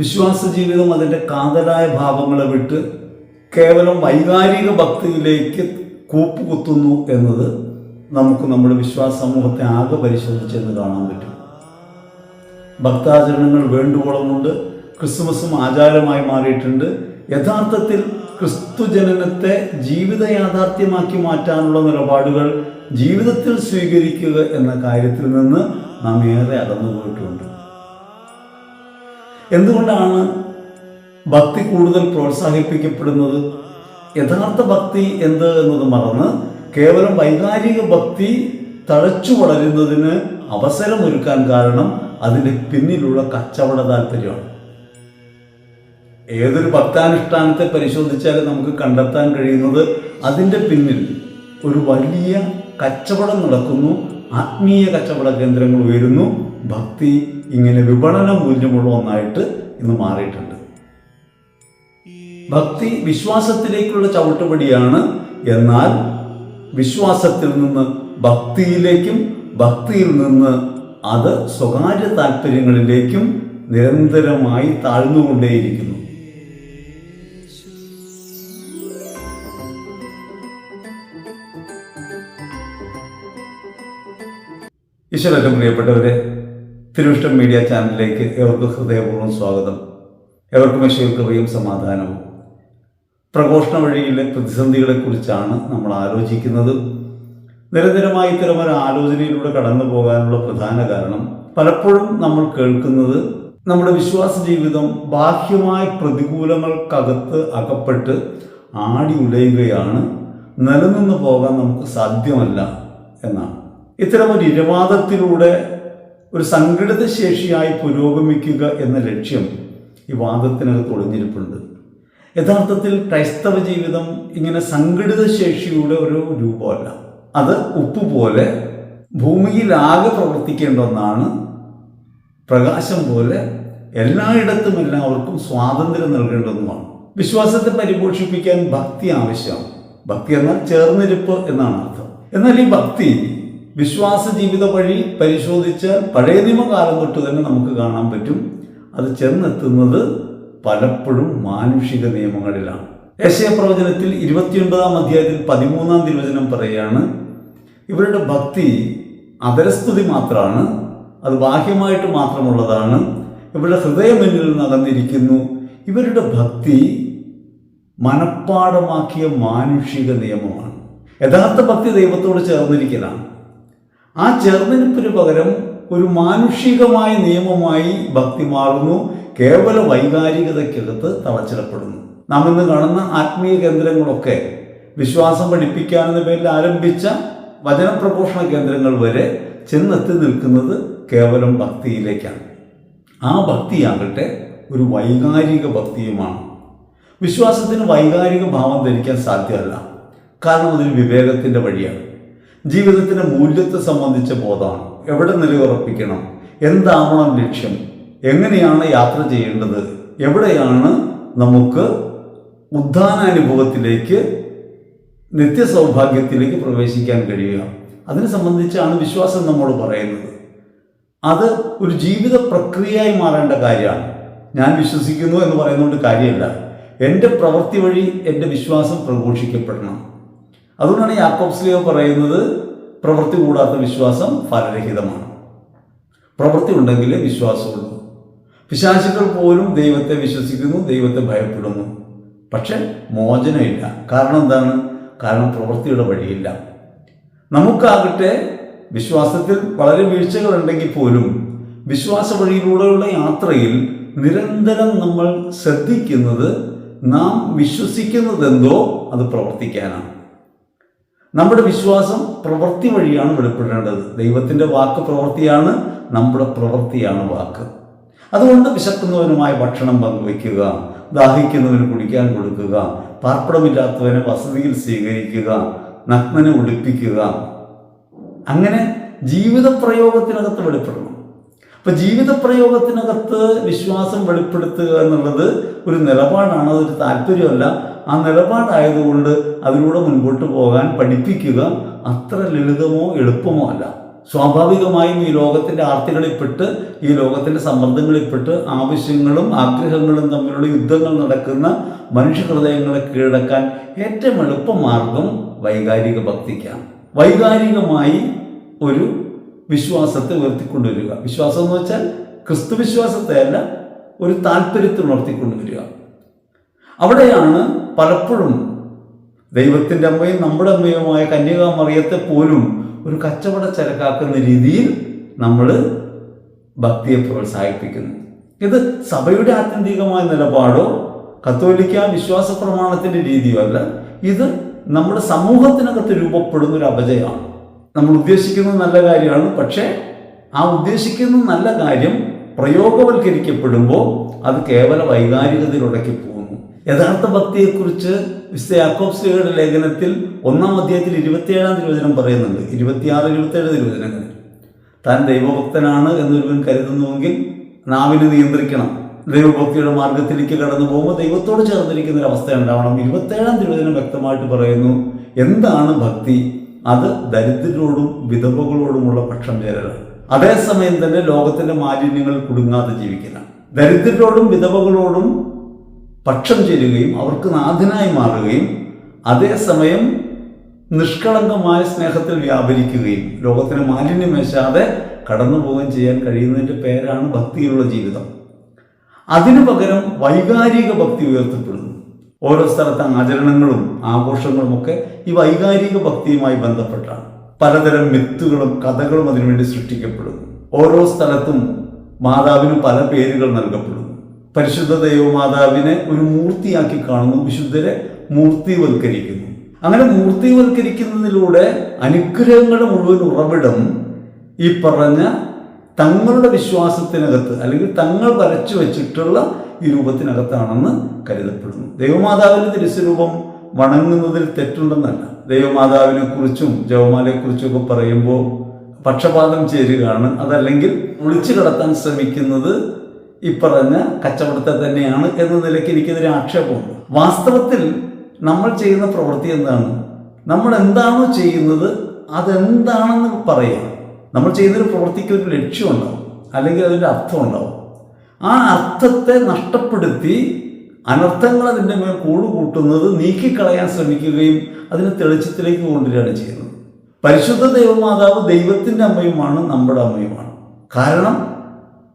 വിശ്വാസ ജീവിതം അതിന്റെ കാതലായ ഭാവങ്ങളെ വിട്ട് കേവലം വൈകാരിക ഭക്തിയിലേക്ക് കൂപ്പുകുത്തുന്നു എന്നത് നമുക്ക് നമ്മുടെ വിശ്വാസ സമൂഹത്തെ ആകെ പരിശോധിച്ചെന്ന് കാണാൻ പറ്റും. ഭക്താചരണങ്ങൾ വേണ്ടുവോളമുണ്ട്. ക്രിസ്മസും ആചാരമായി മാറിയിട്ടുണ്ട്. യഥാർത്ഥത്തിൽ ക്രിസ്തു ജനനത്തെ ജീവിത യാഥാർത്ഥ്യമാക്കി മാറ്റാനുള്ള നിലപാടുകൾ ജീവിതത്തിൽ സ്വീകരിക്കുക എന്ന കാര്യത്തിൽ നിന്ന് നാം ഏറെ അകന്നു പോയിട്ടുണ്ട് എന്തുകൊണ്ടാണ് ഭക്തി കൂടുതൽ പ്രോത്സാഹിപ്പിക്കപ്പെടുന്നത്? യഥാർത്ഥ ഭക്തി എന്ത് എന്നത് മറന്ന് കേവലം വൈകാരിക ഭക്തി തഴച്ചു വളരുന്നതിന് അവസരമൊരുക്കാൻ കാരണം അതിന്റെ പിന്നിലുള്ള കച്ചവട താല്പര്യമാണ്. ഏതൊരു ഭക്താനുഷ്ഠാനത്തെ പരിശോധിച്ചാലും നമുക്ക് കണ്ടെത്താൻ കഴിയുന്നത് അതിന്റെ പിന്നിൽ ഒരു വലിയ കച്ചവടം നടക്കുന്നു. ആത്മീയ കച്ചവട കേന്ദ്രങ്ങൾ ഉയരുന്നു. ഭക്തി ഇങ്ങനെ വിപണന മൂല്യമുള്ള ഒന്നായിട്ട് ഇന്ന് മാറിയിട്ടുണ്ട്. ഭക്തി വിശ്വാസത്തിലേക്കുള്ള ചവിട്ടുപടിയാണ്. എന്നാൽ വിശ്വാസത്തിൽ നിന്ന് ഭക്തിയിലേക്കും ഭക്തിയിൽ നിന്ന് അത് സ്വകാര്യ താല്പര്യങ്ങളിലേക്കും നിരന്തരമായി താഴ്ന്നുകൊണ്ടേയിരിക്കുന്നു. ഈശ്വരറ്റം പ്രിയപ്പെട്ടവരെ തിരുവിഷ്ടം മീഡിയ ചാനലിലേക്ക് ഏവർക്കും ഹൃദയപൂർവം സ്വാഗതം. ഏവർക്കും ഈശ്വര കൃപയും സമാധാനവും. പ്രഘോഷണ വഴിയിലെ പ്രതിസന്ധികളെക്കുറിച്ചാണ് നമ്മൾ ആലോചിക്കുന്നത്. നിരന്തരമായി ഇത്തരമൊരു ആലോചനയിലൂടെ കടന്നു പോകാനുള്ള പ്രധാന കാരണം പലപ്പോഴും നമ്മൾ കേൾക്കുന്നത് നമ്മുടെ വിശ്വാസ ജീവിതം ബാഹ്യമായ പ്രതികൂലങ്ങൾക്കകത്ത് അകപ്പെട്ട് ആടി ഉലയുകയാണ്. നിലനിന്ന് പോകാൻ നമുക്ക് സാധ്യമല്ല എന്നാണ്. ഇത്തരമൊരു ഇരവാദത്തിലൂടെ ഒരു സംഘടിത ശേഷിയായി പുരോഗമിക്കുക എന്ന ലക്ഷ്യം ഈ വാദത്തിനകത്ത് ഒളിഞ്ഞിരിപ്പുണ്ട്. യഥാർത്ഥത്തിൽ ക്രൈസ്തവ ജീവിതം ഇങ്ങനെ സംഘടിത ശേഷിയുടെ ഒരു രൂപമല്ല. അത് ഉപ്പ് പോലെ ഭൂമിയിലാകെ പ്രവർത്തിക്കേണ്ട ഒന്നാണ്. പ്രകാശം പോലെ എല്ലായിടത്തും എല്ലാവർക്കും സ്വാതന്ത്ര്യം നൽകേണ്ടതുമാണ് വിശ്വാസത്തെ പരിപോഷിപ്പിക്കാൻ ഭക്തി ആവശ്യമാണ്. ഭക്തി എന്നാൽ ചേർന്നിരിപ്പ് എന്നാണ് അർത്ഥം. എന്നാൽ ഈ ഭക്തി വിശ്വാസ ജീവിത വഴി പരിശോധിച്ച് പഴയ നിയമകാലം തൊട്ട് തന്നെ നമുക്ക് കാണാൻ പറ്റും. അത് ചെന്നെത്തുന്നത് പലപ്പോഴും മാനുഷിക നിയമങ്ങളിലാണ്. യശയ പ്രവചനത്തിൽ ഇരുപത്തിയൊൻപതാം അധ്യായത്തിൽ പതിമൂന്നാം തിരുവചനം പറയുകയാണ് ഇവരുടെ ഭക്തി അതരസ്തുതി മാത്രമാണ് അത് ബാഹ്യമായിട്ട് മാത്രമുള്ളതാണ്. ഇവരുടെ ഹൃദയം നടന്നിരിക്കുന്നു ഇവരുടെ ഭക്തി മനഃപ്പാടമാക്കിയ മാനുഷിക നിയമമാണ്. യഥാർത്ഥ ഭക്തി ദൈവത്തോട് ചേർന്നിരിക്കലാണ്. ആ ചേർന്നിരിപ്പിന് പകരം ഒരു മാനുഷികമായ നിയമമായി ഭക്തി മാറുന്നു. കേവല വൈകാരികതയ്ക്കകത്ത് തളച്ചിടപ്പെടുന്നു. നാം ഇന്ന് കാണുന്ന ആത്മീയ കേന്ദ്രങ്ങളൊക്കെ വിശ്വാസം പഠിപ്പിക്കാനെന്ന പേരിൽ ആരംഭിച്ച വചനപ്രഘോഷണ കേന്ദ്രങ്ങൾ വരെ ചെന്നെത്തി നിൽക്കുന്നത് കേവലം ഭക്തിയിലേക്കാണ്. ആ ഭക്തിയാകട്ടെ ഒരു വൈകാരിക ഭക്തിയുമാണ്. വിശ്വാസത്തിന് വൈകാരിക ഭാവം ധരിക്കാൻ സാധ്യമല്ല. കാരണം അതൊരു വിവേകത്തിന്റെ വഴിയാണ്. ജീവിതത്തിന്റെ മൂല്യത്തെ സംബന്ധിച്ച ബോധമാണ്. എവിടെ നിലയുറപ്പിക്കണം? എന്താവണം ലക്ഷ്യം? എങ്ങനെയാണ് യാത്ര ചെയ്യേണ്ടത്? എവിടെയാണ് നമുക്ക് ഉദ്ധാനാനുഭവത്തിലേക്ക് നിത്യസൗഭാഗ്യത്തിലേക്ക് പ്രവേശിക്കാൻ കഴിയുക? അതിനെ സംബന്ധിച്ചാണ് വിശ്വാസം നമ്മോട് പറയുന്നത്. അത് ഒരു ജീവിത പ്രക്രിയയായി മാറേണ്ട കാര്യമാണ്. ഞാൻ വിശ്വസിക്കുന്നു എന്ന് പറയുന്നതുകൊണ്ട് കാര്യമല്ല. എന്റെ പ്രവൃത്തി വഴി എന്റെ വിശ്വാസം പ്രഘോഷിക്കപ്പെടണം. അതുകൊണ്ടാണ് യാക്കോബ്സ്ലിയോ പറയുന്നത് പ്രവൃത്തി കൂടാത്ത വിശ്വാസം ഫലരഹിതമാണ്. പ്രവൃത്തി ഉണ്ടെങ്കിലേ വിശ്വാസമുള്ളൂ. പിശാചുക്കൾ പോലും ദൈവത്തെ വിശ്വസിക്കുന്നു ദൈവത്തെ ഭയപ്പെടുന്നു. പക്ഷെ മോചനമില്ല. കാരണം എന്താണ്? കാരണം പ്രവൃത്തിയുടെ വഴിയില്ല. നമുക്കാകട്ടെ വിശ്വാസത്തിൽ വളരെ വീഴ്ചകൾ ഉണ്ടെങ്കിൽ പോലും വിശ്വാസ വഴിയിലൂടെയുള്ള യാത്രയിൽ നിരന്തരം നമ്മൾ ശ്രദ്ധിക്കുന്നത് നാം വിശ്വസിക്കുന്നതെന്തോ അത് പ്രവർത്തിക്കാനാണ്. നമ്മുടെ വിശ്വാസം പ്രവൃത്തി വഴിയാണ് വെളിപ്പെടേണ്ടത്. ദൈവത്തിന്റെ വാക്ക് പ്രവൃത്തിയാണ് നമ്മുടെ പ്രവൃത്തിയാണ് വാക്ക്. അതുകൊണ്ട് വിശക്കുന്നവനുമായി ഭക്ഷണം പങ്കുവയ്ക്കുക ദാഹിക്കുന്നവന് കുടിക്കാൻ കൊടുക്കുക പാർപ്പിടമില്ലാത്തവനെ വസതിയിൽ സ്വീകരിക്കുക നഗ്നനെ ഉടുപ്പിക്കുക. അങ്ങനെ ജീവിത പ്രയോഗത്തിനകത്ത് വെളിപ്പെടണം. അപ്പൊ ജീവിത പ്രയോഗത്തിനകത്ത് വിശ്വാസം വെളിപ്പെടുത്തുക എന്നുള്ളത് ഒരു നിലപാടാണ് അതൊരു താല്പര്യമല്ല. ആ നിലപാടായതുകൊണ്ട് അതിലൂടെ മുൻപോട്ട് പോകാൻ പഠിപ്പിക്കുക അത്ര ലളിതമോ എളുപ്പമോ അല്ല. സ്വാഭാവികമായും ഈ ലോകത്തിന്റെ ആർത്തികളിൽപ്പെട്ട് ഈ ലോകത്തിന്റെ സമ്മർദ്ദങ്ങളിൽപ്പെട്ട് ആവശ്യങ്ങളും ആഗ്രഹങ്ങളും തമ്മിലുള്ള യുദ്ധങ്ങൾ നടക്കുന്ന മനുഷ്യ ഹൃദയങ്ങളെ കീഴടക്കാൻ ഏറ്റവും എളുപ്പ മാർഗം വൈകാരിക ഭക്തിക്കാണ്. വൈകാരികമായി ഒരു വിശ്വാസത്തെ ഉയർത്തിക്കൊണ്ടുവരിക. വിശ്വാസം എന്ന് വെച്ചാൽ ക്രിസ്തു വിശ്വാസത്തെ അല്ല ഒരു താല്പര്യത്തിൽ ഉണർത്തിക്കൊണ്ടുവരിക. അവിടെയാണ് പലപ്പോഴും ദൈവത്തിന്റെ അമ്മയും നമ്മുടെ അമ്മയുമായ കന്യകാമറിയത്തെ പോലും ഒരു കച്ചവട ചരക്കാക്കുന്ന രീതിയിൽ നമ്മൾ ഭക്തിയെ പ്രോത്സാഹിപ്പിക്കുന്നു. ഇത് സഭയുടെ ആത്യന്തികമായ നിലപാടോ കത്തോലിക്ക വിശ്വാസ പ്രമാണത്തിന്റെ രീതിയോ അല്ല. ഇത് നമ്മുടെ സമൂഹത്തിനകത്ത് രൂപപ്പെടുന്ന ഒരു അപജയമാണ്. നമ്മൾ ഉദ്ദേശിക്കുന്നത് നല്ല കാര്യമാണ്. പക്ഷേ ആ ഉദ്ദേശിക്കുന്ന നല്ല കാര്യം പ്രയോഗവൽക്കരിക്കപ്പെടുമ്പോൾ അത് കേവല വൈകാരികതയിലുടക്കി പോകുന്നു. യഥാർത്ഥ ഭക്തിയെക്കുറിച്ച് വിശുദ്ധ യാക്കോബ്സ്ലിയുടെ ലേഖനത്തിൽ ഒന്നാം അധ്യായത്തിൽ ഇരുപത്തിയേഴാം തിരുവചനം പറയുന്നുണ്ട്. ഇരുപത്തിയാറ് ഇരുപത്തേഴ് തിരുവചനങ്ങൾ താൻ ദൈവഭക്തനാണ് എന്നൊരുവൻ കരുതുന്നുവെങ്കിൽ നാവിനെ നിയന്ത്രിക്കണം. ദൈവഭക്തിയുടെ മാർഗത്തിലേക്ക് കടന്നു പോകുമ്പോൾ ദൈവത്തോട് ചേർന്നിരിക്കുന്ന ഒരു അവസ്ഥ ഉണ്ടാവണം ഇരുപത്തേഴാം തിരുവചനം വ്യക്തമായിട്ട് പറയുന്നു എന്താണ് ഭക്തി? അത് ദരിദ്രരോടും വിധവകളോടുമുള്ള പക്ഷം ചേരലാണ് അതേസമയം തന്നെ ലോകത്തിന്റെ മാലിന്യങ്ങൾ കുടുങ്ങാതെ ജീവിക്കണം ദരിദ്രരോടും വിധവകളോടും പക്ഷം ചേരുകയും അവർക്ക് നാഥനായി മാറുകയും അതേസമയം നിഷ്കളങ്കമായ സ്നേഹത്തിൽ വ്യാപരിക്കുകയും ലോകത്തിന് മാലിന്യം വെച്ചാതെ കടന്നു പോവുകയും ചെയ്യാൻ കഴിയുന്നതിന്റെ പേരാണ് ഭക്തിയിലുള്ള ജീവിതം. അതിനു പകരം വൈകാരിക ഭക്തി ഉയർത്തപ്പെടുന്നു. ഓരോ സ്ഥലത്തെ ആചരണങ്ങളും ആഘോഷങ്ങളും ഒക്കെ ഈ വൈകാരിക ഭക്തിയുമായി ബന്ധപ്പെട്ടാണ്. പലതരം മിത്തുകളും കഥകളും അതിനുവേണ്ടി സൃഷ്ടിക്കപ്പെടുന്നു. ഓരോ സ്ഥലത്തും മാതാവിന് പല പേരുകൾ നൽകപ്പെടുന്നു. പരിശുദ്ധ ദൈവമാതാവിനെ ഒരു മൂർത്തിയാക്കി കാണുന്നു വിശുദ്ധരെ മൂർത്തിവൽക്കരിക്കുന്നു. അങ്ങനെ മൂർത്തിവൽക്കരിക്കുന്നതിലൂടെ അനുഗ്രഹങ്ങളുടെ മുഴുവൻ ഉറവിടം ഈ പറഞ്ഞ തങ്ങളുടെ വിശ്വാസത്തിനകത്ത് അല്ലെങ്കിൽ തങ്ങൾ വരച്ചു വെച്ചിട്ടുള്ള ഈ രൂപത്തിനകത്താണെന്ന് കരുതപ്പെടുന്നു. ദൈവമാതാവിന്റെ തിരുസ്വരൂപം വണങ്ങുന്നതിൽ തെറ്റുണ്ടെന്നല്ല. ദൈവമാതാവിനെ കുറിച്ചും ജവമാലയെ കുറിച്ചും ഒക്കെ പറയുമ്പോൾ പക്ഷപാതം ചേരുകയാണ്. അതല്ലെങ്കിൽ ഒളിച്ചു കടത്താൻ ശ്രമിക്കുന്നത് ഈ പറഞ്ഞ കച്ചവടത്തെ തന്നെയാണ് എന്ന നിലയ്ക്ക് എനിക്കെതിരെ ആക്ഷേപമുണ്ട്. വാസ്തവത്തിൽ നമ്മൾ ചെയ്യുന്ന പ്രവൃത്തി എന്താണ്? നമ്മൾ എന്താണോ ചെയ്യുന്നത് അതെന്താണെന്ന് പറയാം. നമ്മൾ ചെയ്യുന്നൊരു പ്രവൃത്തിക്ക് ഒരു ലക്ഷ്യമുണ്ടാവും അല്ലെങ്കിൽ അതിന്റെ അർത്ഥം ഉണ്ടാവും. ആ അർത്ഥത്തെ നഷ്ടപ്പെടുത്തി അനർത്ഥങ്ങൾ അതിന്റെ മേൽ കൂടുകൂട്ടുന്നത് നീക്കിക്കളയാൻ ശ്രമിക്കുകയും അതിനെ തെളിച്ചത്തിലേക്ക് കൊണ്ടുവരികയാണ് ചെയ്യുന്നത്. പരിശുദ്ധ ദൈവമാതാവ് ദൈവത്തിന്റെ അമ്മയുമാണ് നമ്മുടെ അമ്മയുമാണ്. കാരണം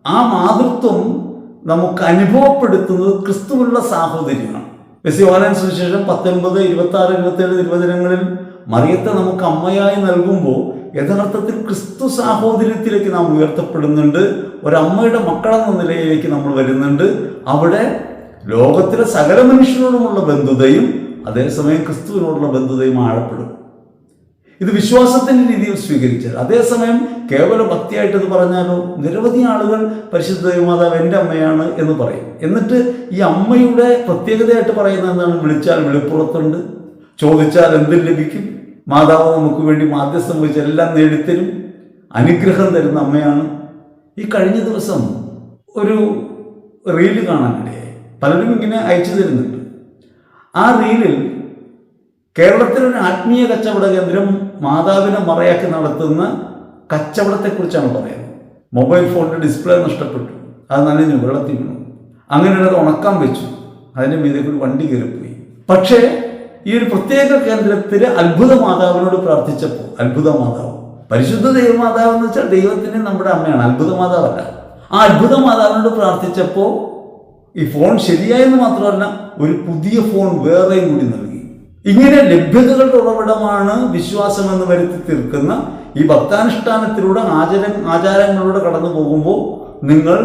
ആ മാതൃത്വം നമുക്ക് അനുഭവപ്പെടുത്തുന്നത് ക്രിസ്തുവിലുള്ള സാഹോദര്യമാണ്. വെസിയോഹനാൻ സുവിശേഷം പത്തൊൻപത് ഇരുപത്തി ആറ് ഇരുപത്തി ഏഴ് തിരുവചനങ്ങളിൽ മറിയത്തെ നമുക്ക് അമ്മയായി നൽകുമ്പോൾ യഥാർത്ഥത്തിൽ ക്രിസ്തു സാഹോദര്യത്തിലേക്ക് നാം ഉയർത്തപ്പെടുന്നുണ്ട്. ഒരമ്മയുടെ മക്കളെന്ന നിലയിലേക്ക് നമ്മൾ വരുന്നുണ്ട്. അവിടെ ലോകത്തിലെ സകല മനുഷ്യരോടുമുള്ള ബന്ധുതയും അതേസമയം ക്രിസ്തുവിനോടുള്ള ബന്ധുതയും ആഴപ്പെടും. ഇത് വിശ്വാസത്തിന്റെ രീതിയിൽ സ്വീകരിച്ചാൽ. അതേസമയം കേവല ഭക്തിയായിട്ട് ഇത് പറഞ്ഞാലോ നിരവധി ആളുകൾ പരിശുദ്ധ ദൈവമാതാവ് എന്റെ അമ്മയാണ് എന്ന് പറയും. എന്നിട്ട് ഈ അമ്മയുടെ പ്രത്യേകതയായിട്ട് പറയുന്നത് എന്താണ്? വിളിച്ചാൽ വെളിപ്പുറത്തുണ്ട് ചോദിച്ചാൽ എന്തും ലഭിക്കും. മാതാവ് നമുക്ക് വേണ്ടി മാധ്യസ്ഥം വഹിച്ച് എല്ലാം നേടിത്തരും അനുഗ്രഹം തരുന്ന അമ്മയാണ്. ഈ കഴിഞ്ഞ ദിവസം ഒരു റീൽ കാണാനിടയായി. പലരും ഇങ്ങനെ അയച്ചു തരുന്നുണ്ട്. ആ റീലിൽ കേരളത്തിലൊരു ആത്മീയ കച്ചവട കേന്ദ്രം മാതാവിനെ മറയാക്കി നടത്തുന്ന കച്ചവടത്തെക്കുറിച്ചാണ് പറയുന്നത്. മൊബൈൽ ഫോണിന്റെ ഡിസ്പ്ലേ നഷ്ടപ്പെട്ടു. അത് നനഞ്ഞു വെള്ളത്തിൽ വീണു. അങ്ങനെ ഉണക്കാൻ വെച്ചു. അതിന്റെ മീതെ കൂടി വണ്ടി കയറിപ്പോയി. പക്ഷേ ഈ ഒരു പ്രത്യേക കേന്ദ്രത്തിൽ അത്ഭുത മാതാവിനോട് പ്രാർത്ഥിച്ചപ്പോൾ അത്ഭുത മാതാവ്. പരിശുദ്ധ ദൈവമാതാവ് എന്ന് വെച്ചാൽ ദൈവത്തിന് നമ്മുടെ അമ്മയാണ് അത്ഭുത മാതാവല്ല. ആ അത്ഭുത മാതാവിനോട് പ്രാർത്ഥിച്ചപ്പോൾ ഈ ഫോൺ ശരിയായെന്ന് മാത്രമല്ല ഒരു പുതിയ ഫോൺ വേറെയും കൂടി നൽകി. ഇങ്ങനെ ലഭ്യതകളുടെ ഉറവിടമാണ് വിശ്വാസം എന്ന് വരുത്തി തീർക്കുന്ന ഈ ഭക്താനുഷ്ഠാനത്തിലൂടെ ആചാര ആചാരങ്ങളിലൂടെ കടന്നു പോകുമ്പോൾ നിങ്ങൾ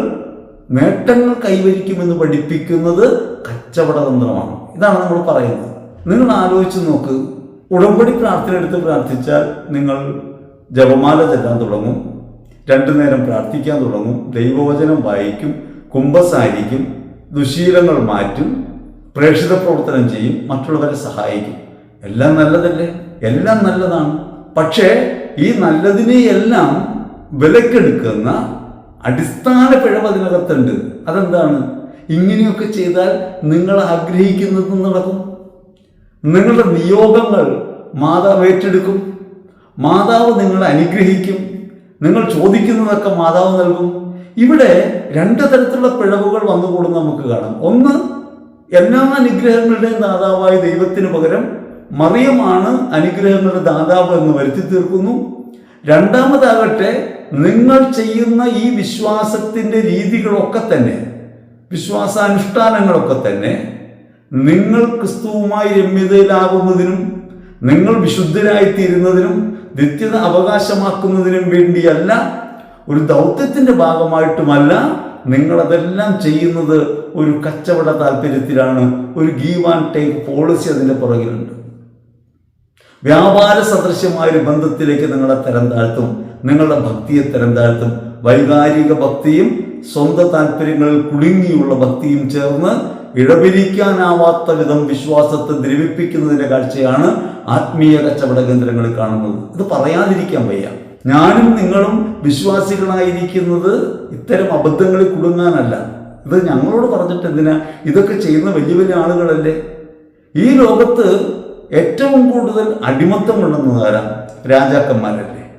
നേട്ടങ്ങൾ കൈവരിക്കുമെന്ന് പഠിപ്പിക്കുന്നത് കച്ചവടതന്ത്രമാണ് ഇതാണ് നമ്മൾ പറയുന്നത്. നിങ്ങൾ ആലോചിച്ച് നോക്ക്. ഉടമ്പടി പ്രാർത്ഥന എടുത്ത് പ്രാർത്ഥിച്ചാൽ നിങ്ങൾ ജപമാല ചെല്ലാൻ തുടങ്ങും. രണ്ടു നേരം പ്രാർത്ഥിക്കാൻ തുടങ്ങും. ദൈവവചനം വായിക്കും കുംഭസാരിക്കും ദുശീലങ്ങൾ മാറ്റും പ്രേക്ഷിത പ്രവർത്തനം ചെയ്യും മറ്റുള്ളവരെ സഹായിക്കും. എല്ലാം നല്ലതല്ലേ? എല്ലാം നല്ലതാണ്. പക്ഷേ ഈ നല്ലതിനെയെല്ലാം വിലക്കെടുക്കുന്ന അടിസ്ഥാന പിഴവ് അതിനകത്തുണ്ട് അതെന്താണ്? ഇങ്ങനെയൊക്കെ ചെയ്താൽ നിങ്ങൾ ആഗ്രഹിക്കുന്നതും നടക്കും. നിങ്ങളുടെ നിയോഗങ്ങൾ മാതാവ് ഏറ്റെടുക്കും. മാതാവ് നിങ്ങളെ അനുഗ്രഹിക്കും. നിങ്ങൾ ചോദിക്കുന്നതൊക്കെ മാതാവ് നൽകും. ഇവിടെ രണ്ട് തരത്തിലുള്ള പിഴവുകൾ വന്നുകൂടും നമുക്ക് കാണാം. ഒന്ന് എല്ലാ അനുഗ്രഹങ്ങളുടെയും ദാതാവായ ദൈവത്തിന് പകരം മറിയമാണ് അനുഗ്രഹങ്ങളുടെ ദാതാവ് എന്ന് വരുത്തി തീർക്കുന്നു. രണ്ടാമതാകട്ടെ നിങ്ങൾ ചെയ്യുന്ന ഈ വിശ്വാസത്തിന്റെ രീതികളൊക്കെ തന്നെ വിശ്വാസാനുഷ്ഠാനങ്ങളൊക്കെ തന്നെ നിങ്ങൾ ക്രിസ്തുവുമായി രമ്യതയിലാകുന്നതിനും നിങ്ങൾ വിശുദ്ധരായിത്തീരുന്നതിനും നിത്യത അവകാശമാക്കുന്നതിനും വേണ്ടിയല്ല ഒരു ദൗത്യത്തിന്റെ ഭാഗമായിട്ടുമല്ല നിങ്ങളതെല്ലാം ചെയ്യുന്നത് ഒരു കച്ചവട താല്പര്യത്തിലാണ് ഒരു ഗീവ് ആൻഡ് ടേക്ക് പോളിസി അതിന്റെ പുറകിലുണ്ട്. വ്യാപാര സദൃശ്യമായ ഒരു ബന്ധത്തിലേക്ക് നിങ്ങളെ തരം താഴ്ത്തും നിങ്ങളുടെ ഭക്തിയെ തരം താഴ്ത്തും വൈകാരിക ഭക്തിയും സ്വന്തം താല്പര്യങ്ങളിൽ കുടുങ്ങിയുള്ള ഭക്തിയും ചേർന്ന് ഇടപിരിക്കാനാവാത്ത വിധം വിശ്വാസത്തെ ദ്രവിപ്പിക്കുന്നതിന്റെ കാഴ്ചയാണ് ആത്മീയ കച്ചവട കേന്ദ്രങ്ങളിൽ കാണുന്നത്. ഇത് പറയാതിരിക്കാൻ വയ്യ. ഞാനും നിങ്ങളും വിശ്വാസികളായിരിക്കുന്നത് ഇത്തരം അബദ്ധങ്ങളിൽ കുടുങ്ങാനല്ല. ഇത് ഞങ്ങളോട് പറഞ്ഞിട്ട് എന്തിനാ? ഇതൊക്കെ ചെയ്യുന്ന വലിയ വലിയ ആളുകളല്ലേ? ഈ ലോകത്ത് ഏറ്റവും കൂടുതൽ അടിമത്തമുണ്ടെന്ന് ആരാ രാജാക്കന്മാരല്ലേ?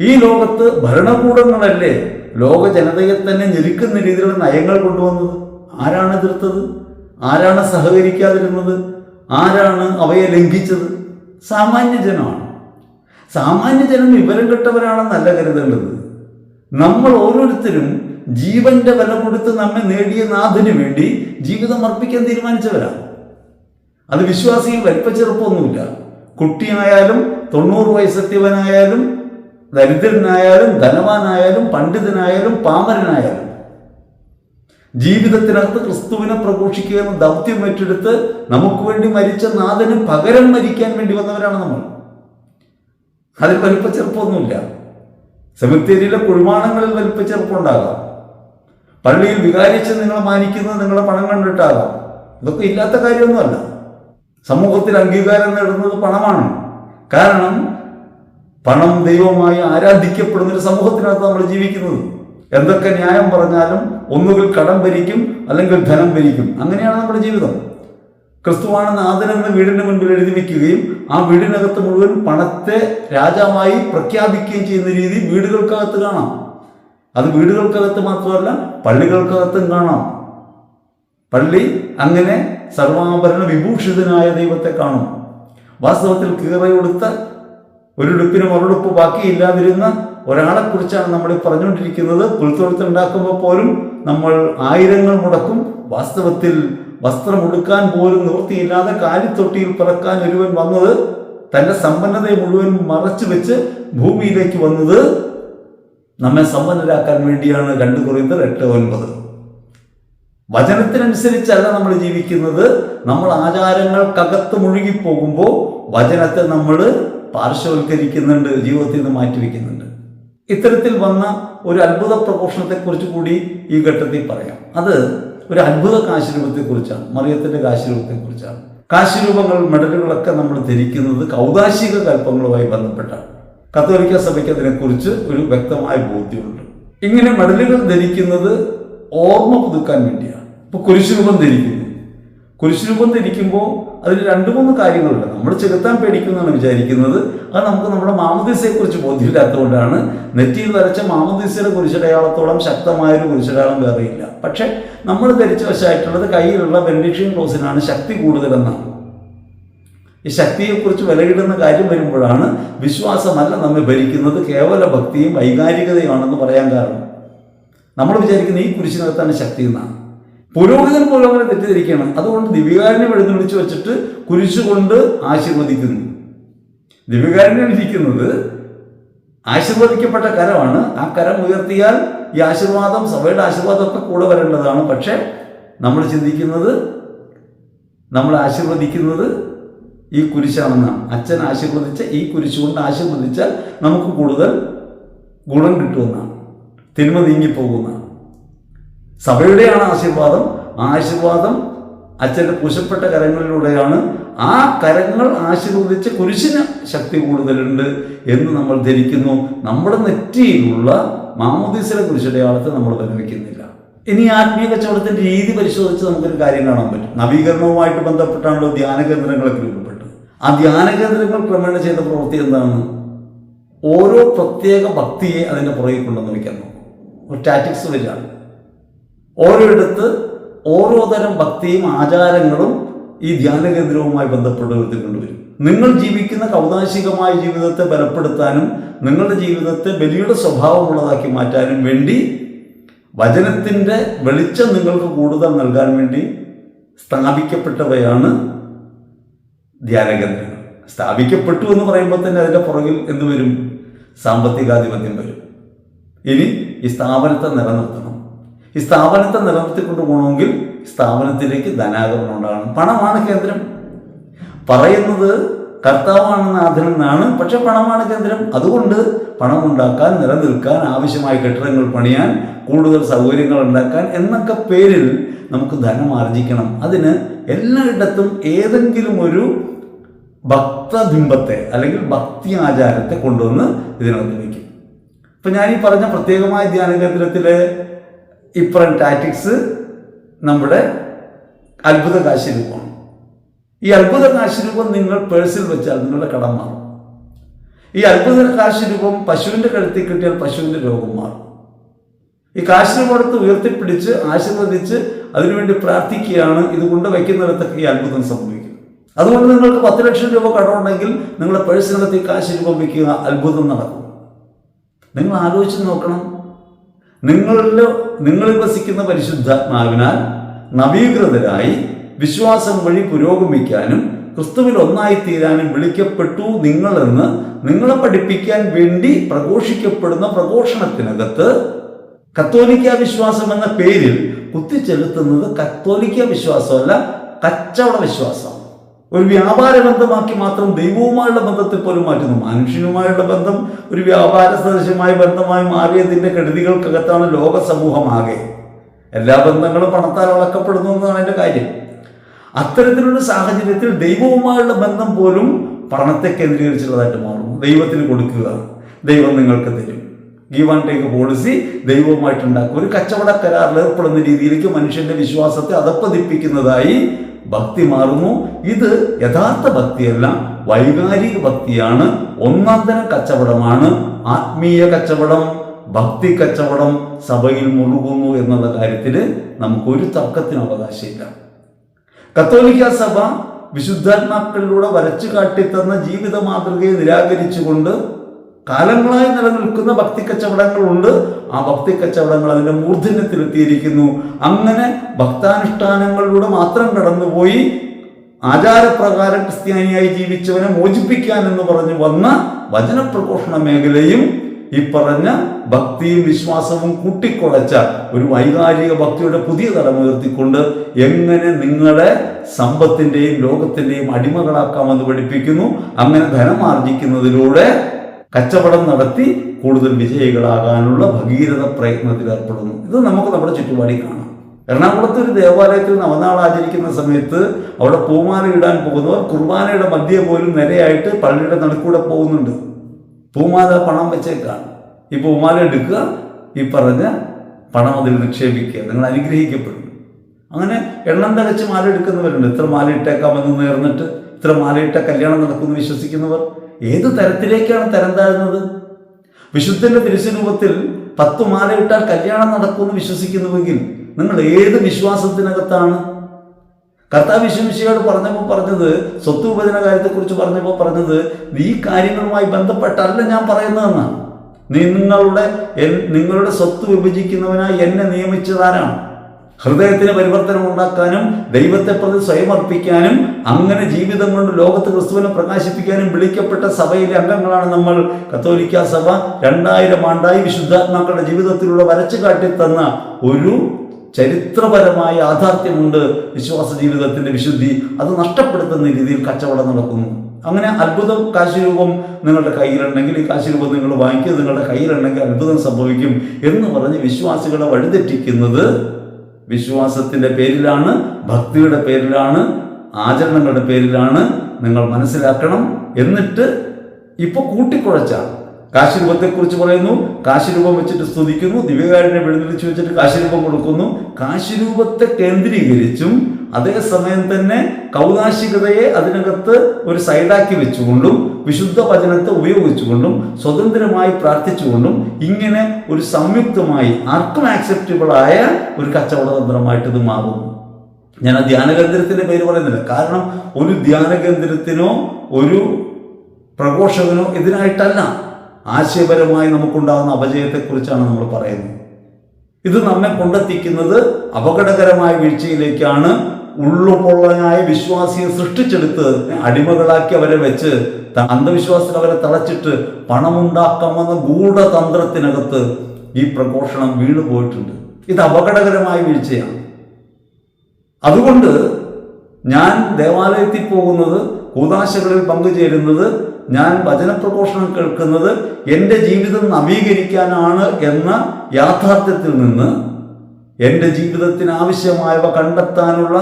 ഈ ലോകത്ത് ഭരണകൂടങ്ങളല്ലേ? ലോക ജനതയെ തന്നെ ഞെരുക്കുന്ന രീതിയിലുള്ള നയങ്ങൾ കൊണ്ടുവന്നത്. ആരാണ് എതിർത്തത്? ആരാണ് സഹകരിക്കാതിരുന്നത്? ആരാണ് അവയെ ലംഘിച്ചത്? സാമാന്യ ജനമാണ്. സാമാന്യ ജനം വിവരം കെട്ടവരാണെന്നല്ല കരുതേണ്ടത്. നമ്മൾ ഓരോരുത്തരും ജീവന്റെ വില കൊടുത്ത് നമ്മെ നേടിയ നാഥിനു വേണ്ടി ജീവിതം അർപ്പിക്കാൻ തീരുമാനിച്ചവരാണ്. അത് വിശ്വാസികൾ വലിപ്പച്ചെറുപ്പമൊന്നുമില്ല കുട്ടിയായാലും തൊണ്ണൂറ് വയസ്സത്തിയവനായാലും ദരിദ്രനായാലും ധനവാനായാലും പണ്ഡിതനായാലും പാമരനായാലും. ജീവിതത്തിനകത്ത് ക്രിസ്തുവിനെ പ്രഘോഷിക്കുക എന്ന ദൗത്യം ഏറ്റെടുത്ത് നമുക്ക് വേണ്ടി മരിച്ച നാഥന് പകരം മരിക്കാൻ വേണ്ടി വന്നവരാണ് നമ്മൾ. അതിൽ വലിപ്പച്ചെറുപ്പമൊന്നുമില്ല സെമിത്തേരിയിലെ കുഴിമാണങ്ങളിൽ വലിപ്പച്ചെറുപ്പമുണ്ടാകാം പള്ളിയിൽ വികാരിച്ച് നിങ്ങളെ മാനിക്കുന്നത് നിങ്ങളെ പണം കണ്ടിട്ടാകാം. ഇതൊക്കെ ഇല്ലാത്ത കാര്യമൊന്നുമല്ല. സമൂഹത്തിൽ അംഗീകാരം നേടുന്നത് പണമാണ്. കാരണം പണം ദൈവമായി ആരാധിക്കപ്പെടുന്ന ഒരു സമൂഹത്തിനകത്ത് നമ്മൾ ജീവിക്കുന്നത്. എന്തൊക്കെ ന്യായം പറഞ്ഞാലും ഒന്നുകിൽ കടം ഭരിക്കും അല്ലെങ്കിൽ ധനം ഭരിക്കും. അങ്ങനെയാണ് നമ്മുടെ ജീവിതം. ക്രിസ്തുവാണ് നാഥനെന്ന് വീടിന് മുൻപിൽ എഴുതി വെക്കുകയും ആ വീടിനകത്ത് മുഴുവൻ പണത്തെ രാജാവായി പ്രഖ്യാപിക്കുകയും ചെയ്യുന്ന രീതി വീടുകൾക്കകത്ത് കാണാം. അത് വീടുകൾക്കകത്ത് മാത്രമല്ല പള്ളികൾക്കകത്തും കാണാം. പള്ളി അങ്ങനെ സർവാഭരണ വിഭൂഷിതനായ ദൈവത്തെ കാണും. വാസ്തവത്തിൽ കീറയൊടുത്ത ഒരുടുപ്പിന് മറുടുപ്പ് ബാക്കിയില്ലാതിരുന്ന ഒരാളെക്കുറിച്ചാണ് നമ്മൾ പറഞ്ഞുകൊണ്ടിരിക്കുന്നത്. പറഞ്ഞുകൊണ്ടിരിക്കുന്നത് പുൽത്തൊഴുത്തുണ്ടാക്കുമ്പോൾ പോലും നമ്മൾ ആയിരങ്ങൾ മുടക്കും. വാസ്തവത്തിൽ വസ്ത്രം ഉടുക്കാൻ പോലും നിവൃത്തിയില്ലാതെ കാലിത്തൊട്ടിയിൽ പിറക്കാൻ ഒരുവൻ വന്നത് തന്റെ സമ്പന്നതയെ മുഴുവൻ മറച്ചു വെച്ച് ഭൂമിയിലേക്ക് വന്നത് നമ്മെ സമ്പന്നരാക്കാൻ വേണ്ടിയാണ് രണ്ട് കുറയുന്നത് എട്ട് ഒൻപത്. വചനത്തിനനുസരിച്ചല്ല നമ്മൾ ജീവിക്കുന്നത്. നമ്മൾ ആചാരങ്ങൾക്കകത്ത് മുഴുകിപ്പോകുമ്പോൾ വചനത്തെ നമ്മൾ പാർശ്വവൽക്കരിക്കുന്നുണ്ട് ജീവിതത്തിൽ നിന്ന് മാറ്റിവെക്കുന്നുണ്ട്. ഇത്തരത്തിൽ വന്ന ഒരു അത്ഭുത പ്രഘോഷണത്തെക്കുറിച്ച് കൂടി ഈ ഘട്ടത്തിൽ പറയാം. അത് ഒരു അത്ഭുത കാശിരൂപത്തെക്കുറിച്ചാണ് മറിയത്തിന്റെ കാശിരൂപത്തെക്കുറിച്ചാണ്. കാശിരൂപങ്ങൾ മെഡലുകളൊക്കെ നമ്മൾ ധരിക്കുന്നത് കൗതാശിക കൽപ്പങ്ങളുമായി ബന്ധപ്പെട്ടാണ്. കത്തോലിക്ക സഭയ്ക്ക് അതിനെക്കുറിച്ച് ഒരു വ്യക്തമായ ബോധ്യമുണ്ട്. ഇങ്ങനെ മെഡലുകൾ ധരിക്കുന്നത് ഓർമ്മ പുതുക്കാൻ വേണ്ടിയാണ്. ഇപ്പൊ കുരിശുരൂപം ധരിക്കുന്നു. കുരിശുരൂപം ധരിക്കുമ്പോൾ അതിൽ രണ്ട് മൂന്ന് കാര്യങ്ങളുണ്ട്. നമ്മൾ ചെലുത്താൻ പേടിക്കുന്നതാണ് വിചാരിക്കുന്നത്. അത് നമുക്ക് നമ്മുടെ മാമദീസയെക്കുറിച്ച് ബോധ്യമില്ലാത്തതുകൊണ്ടാണ്. നെറ്റിയിൽ വരച്ച മാമദീസയുടെ കുരിശടയാളത്തോളം ശക്തമായൊരു കുരിശടയാളം വേറെയില്ല പക്ഷെ നമ്മൾ ധരിച്ച വശമായിട്ടുള്ളത് കയ്യിലുള്ള ബെൻഡിക്ഷൻ ക്ലോസിനാണ് ശക്തി കൂടുതലെന്നാണ്. ഈ ശക്തിയെക്കുറിച്ച് വിലയിടുന്ന കാര്യം വരുമ്പോഴാണ് വിശ്വാസമല്ല നമ്മെ ഭരിക്കുന്നത്. കേവല ഭക്തിയും വൈകാരികതയുമാണെന്ന് പറയാൻ കാരണം. നമ്മൾ വിചാരിക്കുന്ന ഈ കുരിശിനകത്താണ് ശക്തി എന്നാണ്. പുരോഹിതൻ പോലും അങ്ങനെ തെറ്റിദ്ധരിക്കുകയാണ്. അതുകൊണ്ട് ദിവികാരനെ എഴുന്നള്ളിച്ച് വെച്ചിട്ട് കുരിശുകൊണ്ട് ആശീർവദിക്കുന്നു. ദിവികാരനെ ഇരിക്കുന്നത് ആശീർവദിക്കപ്പെട്ട കരമാണ്. ആ കരം ഉയർത്തിയാൽ ഈ ആശീർവാദം സഭയുടെ ആശീർവാദമൊക്കെ കൂടെ വരേണ്ടതാണ്. പക്ഷേ നമ്മൾ ചിന്തിക്കുന്നത് നമ്മൾ ആശീർവദിക്കുന്നത് ഈ കുരിശാണെന്നാണ്. അച്ഛൻ ആശീർവദിച്ച ഈ കുരിശ് കൊണ്ട് ആശീർവദിച്ചാൽ നമുക്ക് കൂടുതൽ ഗുണം കിട്ടുമെന്നാണ്. തിന്മ നീങ്ങിപ്പോകുന്നതാണ് സഭയുടെയാണ് ആശീർവാദം ആശീർവാദം അച്ഛന്റെ പുഷപ്പെട്ട കരങ്ങളിലൂടെയാണ്. ആ കരങ്ങൾ ആശീർവദിച്ച് കുരിശിന് ശക്തി കൂടുതലുണ്ട് എന്ന് നമ്മൾ ധരിക്കുന്നു. നമ്മുടെ നെറ്റിയിലുള്ള മാമോദീസിലെ കുരിശടയാളത്തെ നമ്മൾ പരിഗണിക്കുന്നില്ല ഇനി ആത്മീയ കച്ചവടത്തിന്റെ രീതി പരിശോധിച്ച് നമുക്കൊരു കാര്യം കാണാൻ പറ്റും. നവീകരണവുമായിട്ട് ബന്ധപ്പെട്ടാണല്ലോ ധ്യാന കേന്ദ്രങ്ങളൊക്കെ രൂപപ്പെട്ടത്. ആ ധ്യാന കേന്ദ്രങ്ങൾ ക്രമേണ ചെയ്ത പ്രവൃത്തി എന്താണ്? ഓരോ പ്രത്യേക ഭക്തിയെ അതിന്റെ പുറകെ കൊണ്ടുവന്ന് വയ്ക്കാൻ നോക്കും. ഒരു ടാറ്റിക്സ് വരികയാണ്. ഓരോയിടത്ത് ഓരോ തരം ഭക്തിയും ആചാരങ്ങളും ഈ ധ്യാന കേന്ദ്രവുമായി ബന്ധപ്പെട്ട് കൊണ്ടുവരും നിങ്ങൾ ജീവിക്കുന്ന കൗതാശികമായ ജീവിതത്തെ ബലപ്പെടുത്താനും നിങ്ങളുടെ ജീവിതത്തെ ബലിയുടെ സ്വഭാവമുള്ളതാക്കി മാറ്റാനും വേണ്ടി വചനത്തിന്റെ വെളിച്ചം നിങ്ങൾക്ക് കൂടുതൽ നൽകാൻ വേണ്ടി സ്ഥാപിക്കപ്പെട്ടവയാണ് ധ്യാന കേന്ദ്രങ്ങൾ. സ്ഥാപിക്കപ്പെട്ടു എന്ന് പറയുമ്പോൾ തന്നെ അതിന്റെ പുറകിൽ എന്ത് വരും സാമ്പത്തികാധിപത്യം വരും. ഇനി ഈ സ്ഥാപനത്തെ നിലനിർത്തണം. ഈ സ്ഥാപനത്തെ നിലനിർത്തിക്കൊണ്ട് പോകണമെങ്കിൽ സ്ഥാപനത്തിലേക്ക് ധനാഗമനം ഉണ്ടാകണം. പണമാണ് കേന്ദ്രം. പറയുന്നത് കർത്താവാണെന്ന് എന്നാണ് പക്ഷെ പണമാണ് കേന്ദ്രം. അതുകൊണ്ട് പണം ഉണ്ടാക്കാൻ നിലനിൽക്കാൻ ആവശ്യമായ കെട്ടിടങ്ങൾ പണിയാൻ കൂടുതൽ സൗകര്യങ്ങൾ ഉണ്ടാക്കാൻ എന്നൊക്കെ പേരിൽ നമുക്ക് ധനം ആർജിക്കണം. അതിന് എല്ലായിടത്തും ഏതെങ്കിലും ഒരു ഭക്തബിംബത്തെ അല്ലെങ്കിൽ ഭക്തി ആചാരത്തെ കൊണ്ടുവന്ന് ഇതിനകത്ത് വയ്ക്കും. ഇപ്പം ഞാൻ ഈ പറഞ്ഞ പ്രത്യേകമായ ധ്യാന കേന്ദ്രത്തിലെ ഇപ്പറൻ ടാറ്റിക്സ് നമ്മുടെ അത്ഭുത കാശിരൂപമാണ് ഈ അത്ഭുത കാശിരൂപം നിങ്ങൾ പേഴ്സിൽ വെച്ചാൽ നിങ്ങളുടെ കടം മാറും. ഈ അത്ഭുത കാശിരൂപം പശുവിന്റെ കഴുത്തിൽ കിട്ടിയാൽ പശുവിന്റെ രോഗം മാറും. ഈ കാശിരൂപത്തെ ഉയർത്തിപ്പിടിച്ച് ആശീർവദിച്ച് അതിനുവേണ്ടി പ്രാർത്ഥിക്കുകയാണ് ഇത് കൊണ്ട് വയ്ക്കുന്നിടത്തൊക്കെ ഈ അത്ഭുതം സംഭവിക്കും അതുകൊണ്ട് നിങ്ങൾക്ക് പത്ത് ലക്ഷം രൂപ കടമുണ്ടെങ്കിൽ നിങ്ങളുടെ പേഴ്സിനകത്ത് ഈ കാശിരൂപം വയ്ക്കുക അത്ഭുതം നടക്കും. നിങ്ങൾ ആലോചിച്ച് നോക്കണം. നിങ്ങളുടെ നിങ്ങളിൽ വസിക്കുന്ന പരിശുദ്ധാത്മാവിനാൽ നവീകൃതരായി വിശ്വാസം വഴി പുരോഗമിക്കാനും ക്രിസ്തുവിൽ ഒന്നായി തീരാനും വിളിക്കപ്പെട്ടു നിങ്ങളെന്ന് നിങ്ങളെ പഠിപ്പിക്കാൻ വേണ്ടി പ്രഘോഷിക്കപ്പെടുന്ന പ്രഘോഷണത്തിനകത്ത് കത്തോലിക്ക വിശ്വാസം എന്ന പേരിൽ കുത്തിച്ചെലുത്തുന്നത് കത്തോലിക്ക വിശ്വാസമല്ല കച്ചവട വിശ്വാസം ഒരു വ്യാപാര ബന്ധമാക്കി മാത്രം ദൈവവുമായുള്ള ബന്ധത്തിൽ പോലും മാറ്റുന്നു. മനുഷ്യനുമായുള്ള ബന്ധം ഒരു വ്യാപാര സദൃശമായ ബന്ധമായി മാറിയതിന്റെ കെടുതികൾക്കകത്താണ് ലോക സമൂഹമാകെ എല്ലാ ബന്ധങ്ങളും പണത്താൽ അളക്കപ്പെടുന്നു എന്നതാണ് എന്റെ കാര്യം. അത്തരത്തിലുള്ള സാഹചര്യത്തിൽ ദൈവവുമായുള്ള ബന്ധം പോലും പണത്തെ കേന്ദ്രീകരിച്ചുള്ളതായിട്ട് മാറുന്നു. ദൈവത്തിന് കൊടുക്കുക. ദൈവം നിങ്ങൾക്ക് തരും. ഗീവ് ആൻഡ് ടേക്ക് പോളിസി ദൈവവുമായിട്ടുണ്ടാക്കും ഒരു കച്ചവട കരാറിൽ ഏർപ്പെടുന്ന രീതിയിലേക്ക് മനുഷ്യന്റെ വിശ്വാസത്തെ അധപ്പതിപ്പിക്കുന്നതായി ഭക്തി മാറുന്നു. ഇത് യഥാർത്ഥ ഭക്തിയല്ല വൈകാരിക ഭക്തിയാണ്. ഒന്നാം തരം കച്ചവടമാണ് ആത്മീയ കച്ചവടം ഭക്തി കച്ചവടം സഭയിൽ മുഴുകുന്നു എന്നുള്ള കാര്യത്തിൽ നമുക്കൊരു തർക്കത്തിന് അവകാശമില്ല. കത്തോലിക്ക സഭ വിശുദ്ധാത്മാക്കളിലൂടെ വരച്ചു കാട്ടിത്തന്ന ജീവിത മാതൃകയെ നിരാകരിച്ചുകൊണ്ട് കാലങ്ങളായി നിലനിൽക്കുന്ന ഭക്തി കച്ചവടങ്ങളുണ്ട്. ആ ഭക്തി കച്ചവടങ്ങൾ അതിന്റെ മൂർധന്യത്തിലെത്തിയിരിക്കുന്നു അങ്ങനെ ഭക്താനുഷ്ഠാനങ്ങളിലൂടെ മാത്രം കടന്നുപോയി ആചാരപ്രകാരം ക്രിസ്ത്യാനിയായി ജീവിച്ചവനെ മോചിപ്പിക്കാൻ എന്ന് പറഞ്ഞു വന്ന വചനപ്രഘോഷണ മേഖലയും ഈ പറഞ്ഞ ഭക്തിയും വിശ്വാസവും കൂട്ടിക്കുഴച്ച ഒരു വൈകാരിക ഭക്തിയുടെ പുതിയ തലം ഉയർത്തിക്കൊണ്ട് എങ്ങനെ നിങ്ങളെ സമ്പത്തിന്റെയും ലോകത്തിന്റെയും അടിമകളാക്കാമെന്ന് പഠിപ്പിക്കുന്നു. അങ്ങനെ ധനം ആർജിക്കുന്നതിലൂടെ കച്ചവടം നടത്തി കൂടുതൽ വിജയികളാകാനുള്ള ഭഗീരഥ പ്രയത്നത്തിൽ ഏർപ്പെടുന്നു. ഇത് നമുക്ക് നമ്മുടെ ചുറ്റുപാടിൽ കാണാം. എറണാകുളത്ത് ഒരു ദേവാലയത്തിൽ നവനാൾ ആചരിക്കുന്ന സമയത്ത് അവിടെ പൂമാല ഇടാൻ പോകുന്നവർ കുർബാനയുടെ മധ്യ പോലും നിരയായിട്ട് പള്ളിയുടെ നടുക്കൂടെ പോകുന്നുണ്ട്. പൂമാല പണം വെച്ചേക്കാം. ഈ പൂമാല എടുക്കുക ഈ പറഞ്ഞ പണം അതിൽ നിക്ഷേപിക്കുക. നിങ്ങൾ അനുഗ്രഹിക്കപ്പെടും. അങ്ങനെ എണ്ണം തകച്ച് മാല എടുക്കുന്നവരുണ്ട്. ഇത്ര മാല ഇട്ടേക്കാമെന്ന് നേർന്നിട്ട് ഇത്ര മാലയിട്ട കല്യാണം നടക്കുമെന്ന് വിശ്വസിക്കുന്നവർ ഏത് തരത്തിലേക്കാണ് തരം താഴുന്നത് വിശുദ്ധന്റെ തിരുസ്വരൂപത്തിൽ പത്ത് മാലയിട്ടാൽ കല്യാണം നടക്കുമെന്ന് വിശ്വസിക്കുന്നുവെങ്കിൽ നിങ്ങൾ ഏത് വിശ്വാസത്തിനകത്താണ്? കർത്താവ് വിശ്വമിശിയോട് പറഞ്ഞപ്പോൾ പറഞ്ഞത് സ്വത്ത് വിഭജന കാര്യത്തെക്കുറിച്ച് പറഞ്ഞപ്പോൾ പറഞ്ഞത് ഈ കാര്യങ്ങളുമായി ബന്ധപ്പെട്ടല്ല ഞാൻ പറയുന്നതെന്നാണ്. നിങ്ങളുടെ നിങ്ങളുടെ സ്വത്ത് വിഭജിക്കുന്നവനായി എന്നെ നിയമിച്ചതാരാണ് ഹൃദയത്തിന് പരിവർത്തനം ഉണ്ടാക്കാനും ദൈവത്തെ പ്രതി സ്വയം അർപ്പിക്കാനും അങ്ങനെ ജീവിതം കൊണ്ട് ലോകത്ത് ക്രിസ്തുവിനെ പ്രകാശിപ്പിക്കാനും വിളിക്കപ്പെട്ട സഭയിലെ അംഗങ്ങളാണ് നമ്മൾ. കത്തോലിക്ക സഭ രണ്ടായിരം ആണ്ടായി വിശുദ്ധാത്മാക്കളുടെ ജീവിതത്തിലൂടെ വരച്ചു കാട്ടിത്തന്ന ഒരു ചരിത്രപരമായ യാഥാർത്ഥ്യമുണ്ട് വിശ്വാസ ജീവിതത്തിന്റെ വിശുദ്ധി. അത് നഷ്ടപ്പെടുത്തുന്ന രീതിയിൽ കച്ചവടം നടക്കുന്നു. അങ്ങനെ അത്ഭുതം കാശിരൂപം നിങ്ങളുടെ കയ്യിലുണ്ടെങ്കിൽ ഈ കാശിരൂപം നിങ്ങൾ വാങ്ങിക്കുക. നിങ്ങളുടെ കയ്യിലുണ്ടെങ്കിൽ അത്ഭുതം സംഭവിക്കും എന്ന് പറഞ്ഞ് വിശ്വാസികളെ വഴിതെറ്റിക്കുന്നത് വിശ്വാസത്തിന്റെ പേരിലാണ് ഭക്തിയുടെ പേരിലാണ് ആചരണങ്ങളുടെ പേരിലാണ് നിങ്ങൾ മനസ്സിലാക്കണം എന്നിട്ട് ഇപ്പൊ കൂട്ടിക്കുഴച്ചാണ് കാശിരൂപത്തെക്കുറിച്ച് പറയുന്നു കാശിരൂപം വെച്ചിട്ട് സ്തുതിക്കുന്നു ദിവ്യകാരനെ വെളുതിരിച്ച് വെച്ചിട്ട് കാശിരൂപം കൊടുക്കുന്നു. കാശിരൂപത്തെ കേന്ദ്രീകരിച്ചും അതേസമയം തന്നെ കൗതാശികതയെ അതിനകത്ത് ഒരു സൈഡാക്കി വെച്ചുകൊണ്ടും വിശുദ്ധ വചനത്തെ ഉപയോഗിച്ചുകൊണ്ടും സ്വതന്ത്രമായി പ്രാർത്ഥിച്ചുകൊണ്ടും ഇങ്ങനെ ഒരു സംയുക്തമായി ആർക്കും ആക്സെപ്റ്റബിൾ ആയ ഒരു കച്ചവട തന്ത്രമായിട്ട് ഇത് മാറുന്നു. ഞാൻ ആ ധ്യാന കേന്ദ്രത്തിന്റെ പേര് പറയുന്നില്ല. കാരണം ഒരു ധ്യാന കേന്ദ്രത്തിനോ ഒരു പ്രഘോഷകനോ എതിരായിട്ടല്ല. ആശയപരമായി നമുക്കുണ്ടാകുന്ന അപജയത്തെക്കുറിച്ചാണ് നമ്മൾ പറയുന്നത്. ഇത് നമ്മെ കൊണ്ടെത്തിക്കുന്നത് അപകടകരമായ വീഴ്ചയിലേക്കാണ് ഉള്ളുപൊള്ളനായ വിശ്വാസിയെ സൃഷ്ടിച്ചെടുത്ത് അടിമകളാക്കി അവരെ വെച്ച് അന്ധവിശ്വാസത്തിൽ അവരെ തളച്ചിട്ട് പണമുണ്ടാക്കാമെന്ന ഗൂഢതന്ത്രത്തിനകത്ത് ഈ പ്രഘോഷണം വീണു പോയിട്ടുണ്ട്. ഇത് അപകടകരമായ വീഴ്ചയാണ്. അതുകൊണ്ട് ഞാൻ ദേവാലയത്തിൽ പോകുന്നത് കൂതാശകളിൽ പങ്കുചേരുന്നത് ഞാൻ വചനപ്രഘോഷണം കേൾക്കുന്നത് എന്റെ ജീവിതം നവീകരിക്കാനാണ് എന്ന യാഥാർത്ഥ്യത്തിൽ നിന്ന് എന്റെ ജീവിതത്തിന് ആവശ്യമായവ കണ്ടെത്താനുള്ള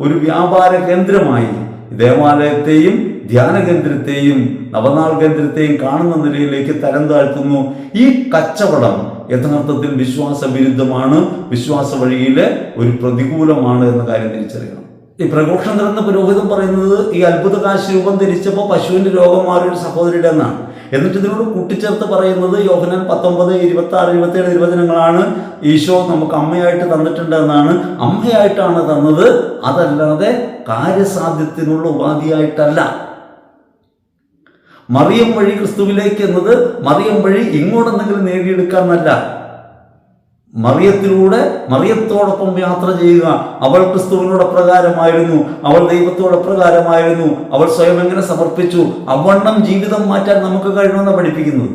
ഒരു വ്യാപാര കേന്ദ്രമായി ദേവാലയത്തെയും ധ്യാന കേന്ദ്രത്തെയും നവനാൾ കേന്ദ്രത്തെയും കാണുന്ന നിലയിലേക്ക് തരം താഴ്ത്തുന്നു. ഈ കച്ചവടം യഥാർത്ഥത്തിൽ വിശ്വാസ വിരുദ്ധമാണ് വിശ്വാസ വഴിയിലെ ഒരു പ്രതികൂലമാണ് എന്ന കാര്യം തിരിച്ചറിയണം. ഈ പ്രഘോഷണം നടന്ന പുരോഹിതം പറയുന്നത് ഈ അത്ഭുത കാശ് രൂപം ധരിച്ചപ്പോൾ പശുവിന്റെ രോഗം മാറിയൊരു സഹോദരിയുടെ എന്നാണ് എന്നിട്ട് ഇതിനോട് കൂട്ടിച്ചേർത്ത് പറയുന്നത് യോഹനാൻ പത്തൊമ്പത് ഇരുപത്തി ആറ് ഇരുപത്തി ഏഴ് നിർവചനങ്ങളാണ് ഈശോ നമുക്ക് അമ്മയായിട്ട് തന്നിട്ടുണ്ട് എന്നാണ് അമ്മയായിട്ടാണ് തന്നത്. അതല്ലാതെ കാര്യസാധ്യത്തിനുള്ള ഉപാധിയായിട്ടല്ല. മറിയം വഴി ക്രിസ്തുവിലേക്ക് എന്നത് മറിയം വഴി ഇങ്ങോട്ടെന്തെങ്കിലും നേടിയെടുക്കാന്നല്ല മറിയത്തിലൂടെ മറിയത്തോടൊപ്പം യാത്ര ചെയ്യുക. അവൾ ക്രിസ്തുവിനോട് പ്രകാരമായിരുന്നു അവൾ ദൈവത്തോട് പ്രകാരമായിരുന്നു അവൾ സ്വയം എങ്ങനെ സമർപ്പിച്ചു? അവണ്ണം ജീവിതം മാറ്റാൻ നമുക്ക് കഴിയുമെന്ന് പഠിപ്പിക്കുന്നത്.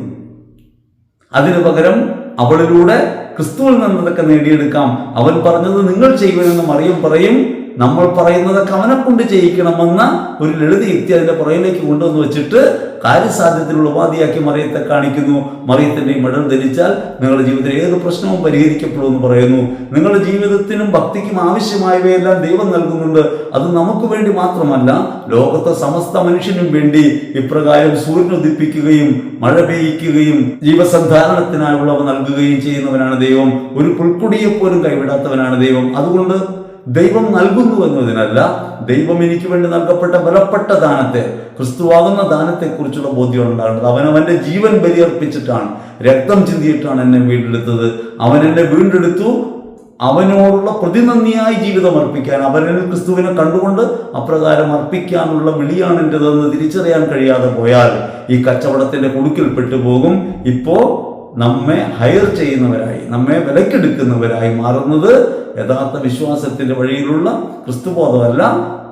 അതിനു പകരം അവളിലൂടെ ക്രിസ്തുവിൽ നിന്നതൊക്കെ നേടിയെടുക്കാം. അവൻ പറഞ്ഞത് നിങ്ങൾ ചെയ്യുമെന്ന് മറിയം പറയും. നമ്മൾ പറയുന്നതൊക്കെ അവനെ കൊണ്ട് ചെയ്യിക്കണമെന്ന ഒരു ലളിത യുക്തി അതിന്റെ പുറകിലേക്ക് കൊണ്ടുവന്ന് വെച്ചിട്ട് കാര്യസാധ്യത്തിനുള്ള ഉപാധിയാക്കി മറിയത്തെ കാണിക്കുന്നു. മറിയത്തിന്റെ മടൽ ധരിച്ചാൽ നിങ്ങളുടെ ജീവിതത്തിൽ ഏത് പ്രശ്നവും പരിഹരിക്കപ്പെടും എന്ന് പറയുന്നു. നിങ്ങളുടെ ജീവിതത്തിനും ഭക്തിക്കും ആവശ്യമായവയെല്ലാം ദൈവം നൽകുന്നുണ്ട്. അത് നമുക്ക് വേണ്ടി മാത്രമല്ല ലോകത്തെ സമസ്ത മനുഷ്യനും വേണ്ടി ഇപ്രകാരം സൂര്യൻ ഉദിപ്പിക്കുകയും മഴ പെയ്യിക്കുകയും ജീവസന്ധാരണത്തിനായുള്ളവ നൽകുകയും ചെയ്യുന്നവനാണ് ദൈവം. ഒരു പുൽക്കുടിയെ പോലും കൈവിടാത്തവനാണ് ദൈവം. അതുകൊണ്ട് ദൈവം നൽകുന്നു എന്നതിനല്ല ദൈവം എനിക്ക് വേണ്ടി നൽകപ്പെട്ട ബലപ്പെട്ട ദാനത്തെ ക്രിസ്തുവാകുന്ന ദാനത്തെക്കുറിച്ചുള്ള ബോധ്യം ഉണ്ടാകുന്നത് അവൻ അവന്റെ ജീവൻ ബലിയർപ്പിച്ചിട്ടാണ് രക്തം ചിന്തിയിട്ടാണ് എന്നെ വീണ്ടെടുത്തത്. അവൻ എന്നെ വീണ്ടെടുത്തു. അവനോടുള്ള പ്രതിനന്ദിയായി ജീവിതം അർപ്പിക്കാൻ അവനെ ക്രിസ്തുവിനെ കണ്ടുകൊണ്ട് അപ്രകാരം അർപ്പിക്കാനുള്ള വിളിയാണ് എന്റെതെന്ന് തിരിച്ചറിയാൻ കഴിയാതെ പോയാൽ ഈ കച്ചവടത്തിന്റെ കുടുക്കിൽപ്പെട്ടു പോകും ഇപ്പോ നമ്മെ ഹയർ ചെയ്യുന്നവരായി നമ്മെ വിലക്കെടുക്കുന്നവരായി മാറുന്നത് യഥാർത്ഥ വിശ്വാസത്തിന്റെ വഴിയിലുള്ള ക്രിസ്തുബോധമല്ല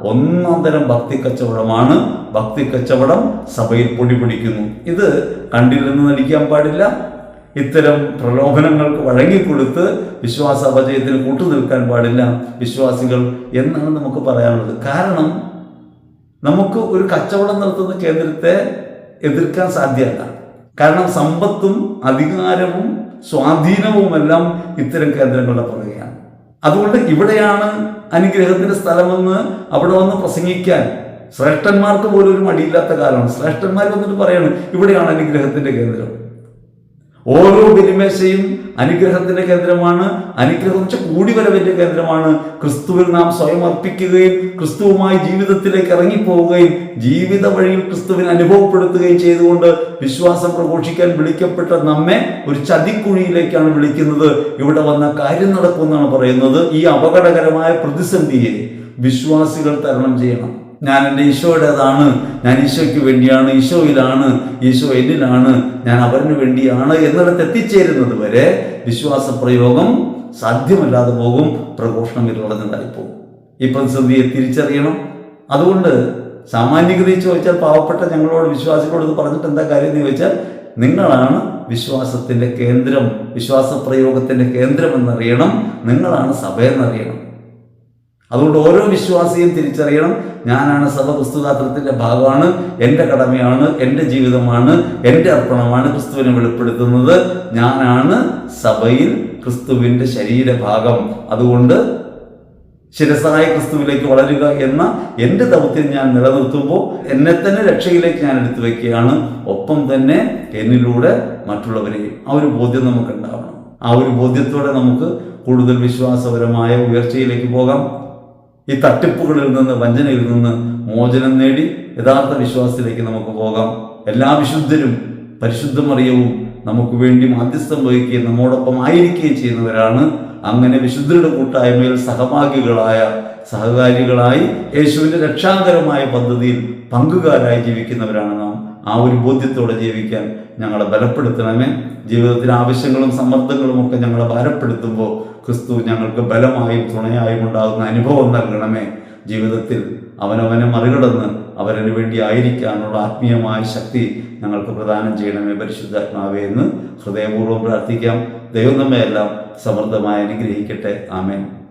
ഒന്നാം തരം ഭക്തി കച്ചവടമാണ്. ഭക്തി കച്ചവടം സഭയിൽ പൊടി പിടിക്കുന്നു. ഇത് കണ്ടില്ലെന്ന് നടിക്കാൻ പാടില്ല. ഇത്തരം പ്രലോഭനങ്ങൾക്ക് വഴങ്ങിക്കൊടുത്ത് വിശ്വാസ അപജയത്തിന് കൂട്ടുനിൽക്കാൻ പാടില്ല വിശ്വാസികൾ എന്നാണ് നമുക്ക് പറയാനുള്ളത്. കാരണം നമുക്ക് ഒരു കച്ചവടം നടത്തുന്ന കേന്ദ്രത്തെ എതിർക്കാൻ സാധ്യമല്ല. കാരണം സമ്പത്തും അധികാരവും സ്വാധീനവുമെല്ലാം ഇത്തരം കേന്ദ്രങ്ങളുടെ പുറകെയാണ്. അതുകൊണ്ട് ഇവിടെയാണ് അനുഗ്രഹത്തിന്റെ സ്ഥലമെന്ന് അവിടെ വന്ന് പ്രസംഗിക്കാൻ ശ്രേഷ്ഠന്മാർക്ക് പോലും ഒരു മടിയില്ലാത്ത കാലമാണ്. ശ്രേഷ്ഠന്മാർ വന്നിട്ട് പറയാണ് ഇവിടെയാണ് അനുഗ്രഹത്തിന്റെ കേന്ദ്രം. ഓരോ ബലിമേശയും അനുഗ്രഹത്തിന്റെ കേന്ദ്രമാണ്. അനുഗ്രഹം കൂടിവരവിന്റെ കേന്ദ്രമാണ്. ക്രിസ്തുവിൽ നാം സ്വയം അർപ്പിക്കുകയും ക്രിസ്തുവുമായി ജീവിതത്തിലേക്ക് ഇറങ്ങിപ്പോവുകയും ജീവിത വഴിയിൽ ക്രിസ്തുവിനെ അനുഭവപ്പെടുത്തുകയും ചെയ്തുകൊണ്ട് വിശ്വാസം പ്രഘോഷിക്കാൻ വിളിക്കപ്പെട്ട നമ്മെ ഒരു ചതിക്കുഴിയിലേക്കാണ് വിളിക്കുന്നത്. ഇവിടെ വന്ന കാര്യം നടക്കുമെന്നാണ് പറയുന്നത്. ഈ അപകടകരമായ പ്രതിസന്ധിയെ വിശ്വാസികൾ തരണം ചെയ്യണം. ഞാൻ എന്റെ ഈശോയുടേതാണ്. ഞാൻ ഈശോയ്ക്ക് വേണ്ടിയാണ്. ഈശോയിലാണ്. ഈശോ എന്നിലാണ് ഞാൻ അവരിന് വേണ്ടിയാണ് എന്നിടത്ത് എത്തിച്ചേരുന്നത് വരെ വിശ്വാസ പ്രയോഗം സാധ്യമല്ലാതെ പോകും. പ്രഘോഷണം ഇരുളഞ്ഞതായി പോകും ഈ പ്രതിസന്ധിയെ തിരിച്ചറിയണം. അതുകൊണ്ട് സാമാന്യഗതി ചോദിച്ചാൽ പാവപ്പെട്ട ഞങ്ങളോട് വിശ്വാസികളോട് പറഞ്ഞിട്ട് എന്താ കാര്യം എന്ന് ചോദിച്ചാൽ നിങ്ങളാണ് വിശ്വാസത്തിന്റെ കേന്ദ്രം വിശ്വാസ പ്രയോഗത്തിന്റെ കേന്ദ്രം എന്നറിയണം നിങ്ങളാണ് സഭ എന്നറിയണം അതുകൊണ്ട് ഓരോ വിശ്വാസിയും തിരിച്ചറിയണം. ഞാനാണ് സഭ ക്രിസ്തുഗാത്രത്തിന്റെ ഭാഗമാണ്. എന്റെ കടമയാണ് എന്റെ ജീവിതമാണ് എന്റെ അർപ്പണമാണ് ക്രിസ്തുവിനെ വെളിപ്പെടുത്തുന്നത്. ഞാനാണ് സഭയിൽ ക്രിസ്തുവിന്റെ ശരീരഭാഗം. അതുകൊണ്ട് ശിരസായ ക്രിസ്തുവിലേക്ക് വളരുക എന്ന എന്റെ ദൗത്യം ഞാൻ നിലനിർത്തുമ്പോൾ എന്നെ തന്നെ രക്ഷയിലേക്ക് ഞാൻ എടുത്തു വയ്ക്കുകയാണ് ഒപ്പം തന്നെ എന്നിലൂടെ മറ്റുള്ളവരെയും. ആ ഒരു ബോധ്യം നമുക്ക് ഉണ്ടാവണം ആ ഒരു ബോധ്യത്തോടെ നമുക്ക് കൂടുതൽ വിശ്വാസപരമായ ഉയർച്ചയിലേക്ക് പോകാം. ഈ തട്ടിപ്പുകളിൽ നിന്ന് വഞ്ചനയിൽ നിന്ന് മോചനം നേടി യഥാർത്ഥ വിശ്വാസത്തിലേക്ക് നമുക്ക് പോകാം. എല്ലാ വിശുദ്ധരും പരിശുദ്ധമറിയവും നമുക്ക് വേണ്ടി മാധ്യസ്ഥം വഹിക്കുകയും നമ്മോടൊപ്പം ആയിരിക്കുകയും ചെയ്യുന്നവരാണ്. അങ്ങനെ വിശുദ്ധരുടെ കൂട്ടായ്മയിൽ സഹഭാഗികളായ സഹകാരികളായി യേശുവിന്റെ രക്ഷാകരമായ പദ്ധതിയിൽ പങ്കുകാരായി ജീവിക്കുന്നവരാണ് നാം. ആ ഒരു ബോധ്യത്തോടെ ജീവിക്കാൻ ഞങ്ങളെ ബലപ്പെടുത്തണമേ. ജീവിതത്തിന് ആവശ്യങ്ങളും സമ്മർദ്ദങ്ങളും ഒക്കെ ഞങ്ങളെ ഭാരപ്പെടുത്തുമ്പോൾ ക്രിസ്തു ഞങ്ങൾക്ക് ബലമായും തുണയായും ഉണ്ടാകുന്ന അനുഭവം നൽകണമേ. ജീവിതത്തിൽ അവനവനെ മറികടന്ന് അവരന് വേണ്ടി ആയിരിക്കാനുള്ള ആത്മീയമായ ശക്തി ഞങ്ങൾക്ക് പ്രദാനം ചെയ്യണമേ പരിശുദ്ധാത്മാവേ എന്ന് ഹൃദയപൂർവം പ്രാർത്ഥിക്കാം. ദൈവം നമ്മയെല്ലാം സമൃദ്ധമായി അനുഗ്രഹിക്കട്ടെ. ആമേൻ.